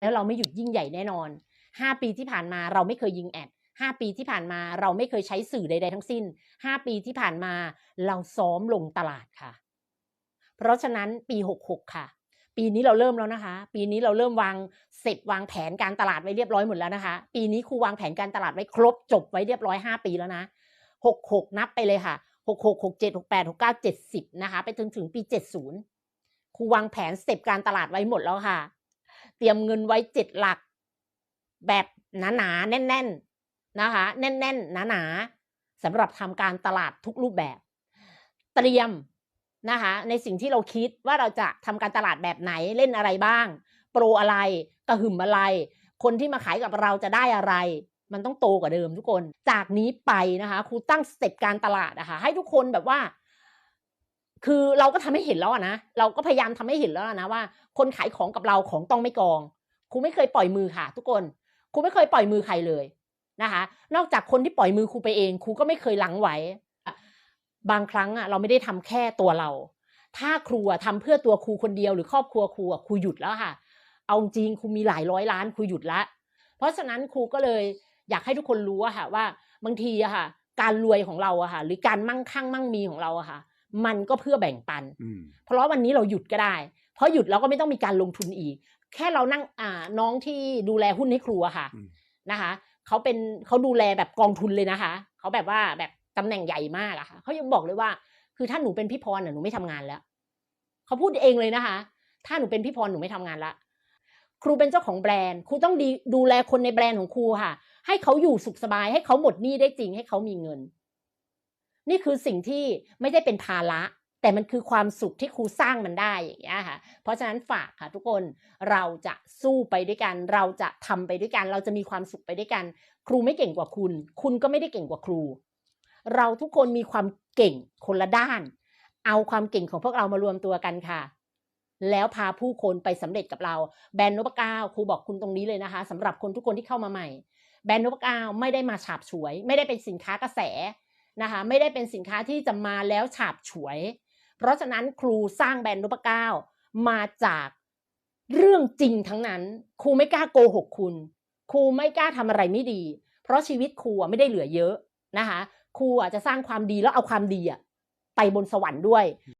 แล้วเราไม่หยุดยิ่งใหญ่แน่นอน 5 ปีที่ผ่านมาเราไม่เคยยิงแอด5 ปีที่ผ่านมาเราไม่เคยใช้สื่อใด ๆ ทั้งสิ้น 5 ปีที่ผ่านมาเราซ้อมลงตลาดค่ะ เพราะฉะนั้นปี 66 ค่ะ ปีนี้เราเริ่มแล้วนะคะ ปีนี้เราเริ่มวางเสร็จวางแผนการตลาดไว้เรียบร้อยหมดแล้วนะคะ ปีนี้ครูวางแผนการตลาดไว้ครบจบไว้เรียบร้อย 5 ปีแล้วนะ 66 นับไปเลยค่ะ 66 67 68 69 70 นะคะ ไปถึงถึงปี 70ครูวางแผนสเต็ปการตลาดไว้หมดแล้วค่ะ เตรียมเงินไว้7หลัก แบบหนาๆแน่นๆนะคะ แน่นๆหนาๆสำหรับทำการตลาดทุกรูปแบบ เตรียมนะคะในสิ่งที่เราคิดว่าเราจะทำการตลาดแบบไหนเล่นอะไรบ้าง โปรอะไรกระหึ่มอะไร คนที่มาขายกับเราจะได้อะไร มันต้องโตกว่าเดิมทุกคน จากนี้ไปนะคะครูตั้งสเต็ปการตลาดนะคะให้ทุกคนแบบว่า คือเราก็ทำให้เห็นแล้วนะเราก็พยายามทำให้เห็นแล้วนะว่า คนขายของกับเราของต้องไม่กองครูไม่เคยปล่อยมือค่ะ ทุกคนครูไม่เคยปล่อยมือใครเลยนะคะ นอกจากคนที่ปล่อยมือครูไปเองครูก็ไม่เคยหลังไว้ บางครั้งอะเราไม่ได้ทำแค่ตัวเรา ถ้าครูอะทำเพื่อตัวครูคนเดียวหรือครอบครัวครูครูหยุดแล้วค่ะ เอาจริงครูมีหลายร้อยล้านครูหยุดละเพราะฉะนั้นครูก็เลยอยากให้ทุกคนรู้อะค่ะว่าบางทีอะค่ะ การรวยของเราอะค่ะ หรือการมั่งคั่งมั่งมีของเราอะค่ะ มันก็เพื่อแบ่งปันอืมเพราะวันนี้เราหยุดก็ได้ เพราะหยุดเราก็ไม่ต้องมีการลงทุนอีก แค่เรานั่งอ่าน้องที่ดูแลหุ้นให้ครูอะค่ะอืมนะคะเขาเป็นเขาดูแลแบบกองทุนเลยนะคะเขาแบบว่าแบบตำแหน่งใหญ่มากอะค่ะเขายังบอกเลยว่า คือถ้าหนูเป็นพี่พรน่ะหนูไม่ทำงานแล้วเขาพูดเองเลยนะคะ ถ้าหนูเป็นพี่พรหนูไม่ทำงานละครูเป็นเจ้าของแบรนด์ครูต้องดีดูแลคนในแบรนด์ของครูค่ะ ให้เขาอยู่สุขสบายให้เขาหมดหนี้ได้จริงให้เขามีเงิน นี่คือสิ่งที่ไม่ได้เป็นภาระแต่มันคือความสุขที่ครูสร้างมันได้อย่างเงี้ยค่ะ เพราะฉะนั้นฝากค่ะทุกคนเราจะสู้ไปด้วยกัน เราจะทำไปด้วยกัน เราจะมีความสุขไปด้วยกัน ครูไม่เก่งกว่าคุณ คุณก็ไม่ได้เก่งกว่าครู เราทุกคนมีความเก่งคนละด้าน เอาความเก่งของพวกเรามารวมตัวกันค่ะ แล้วพาผู้คนไปสำเร็จกับเรา แบรนด์นพเก้าครูบอกคุณตรงนี้เลยนะคะสำหรับคนทุกคนที่เข้ามาใหม่ แบรนด์นพเก้าไม่ได้มาฉาบฉวย ไม่ได้เป็นสินค้ากระแส นะคะไม่ได้เป็นสินค้าที่จะมาแล้วฉาบฉวย เพราะฉะนั้นครูสร้างแบรนด์นพเก้ามาจากเรื่องจริงทั้งนั้น ครูไม่กล้าโกหกคุณ ครูไม่กล้าทำอะไรไม่ดี เพราะชีวิตครูอะไม่ได้เหลือเยอะนะคะครูอะจะสร้างความดีแล้วเอาความดีอะไปบนสวรรค์ด้วย